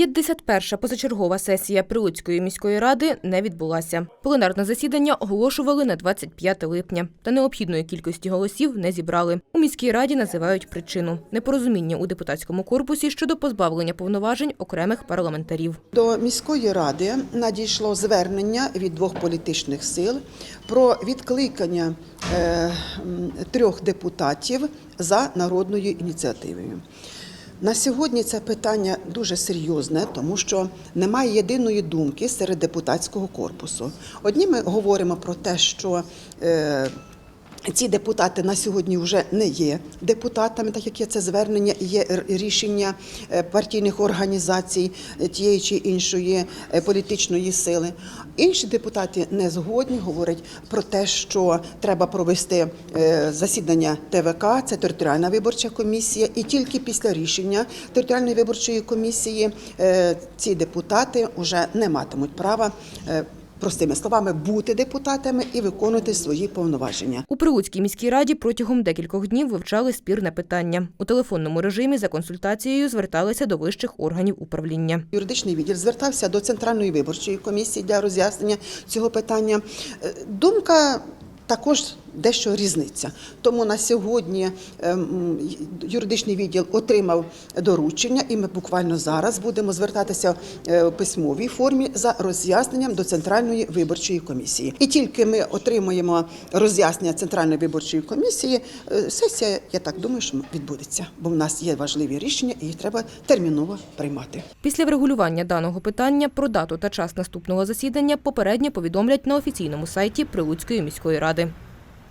51-ша позачергова сесія Прилуцької міської ради не відбулася. Пленарне засідання оголошували на 25 липня, та необхідної кількості голосів не зібрали. У міській раді називають причину непорозуміння у депутатському корпусі щодо позбавлення повноважень окремих парламентарів. До міської ради надійшло звернення від двох політичних сил про відкликання е, трьох депутатів за народною ініціативою. На сьогодні це питання дуже серйозне, тому що немає єдиної думки серед депутатського корпусу. Одні ми говоримо про те, що е, ці депутати на сьогодні вже не є депутатами, так як є це звернення є рішення е, партійних організацій е, тієї чи іншої е, політичної сили. Інші депутати не згодні, говорять про те, що треба провести засідання ТВК, це територіальна виборча комісія, і тільки після рішення територіальної виборчої комісії ці депутати вже не матимуть права. Простими словами, бути депутатами і виконувати свої повноваження. У Прилуцькій міській раді протягом декількох днів вивчали спірне питання. У телефонному режимі за консультацією зверталися до вищих органів управління. Юридичний відділ звертався до центральної виборчої комісії для роз'яснення цього питання. Е, Думка також дещо різниця. Тому на сьогодні ем, юридичний відділ отримав доручення, і ми буквально зараз будемо звертатися е, в письмовій формі за роз'ясненням до центральної виборчої комісії. І тільки ми отримуємо роз'яснення центральної виборчої комісії, е, сесія, я так думаю, що відбудеться, бо в нас є важливі рішення, і їх треба терміново приймати. Після врегулювання даного питання про дату та час наступного засідання попередньо повідомлять на офіційному сайті Прилуцької міської ради.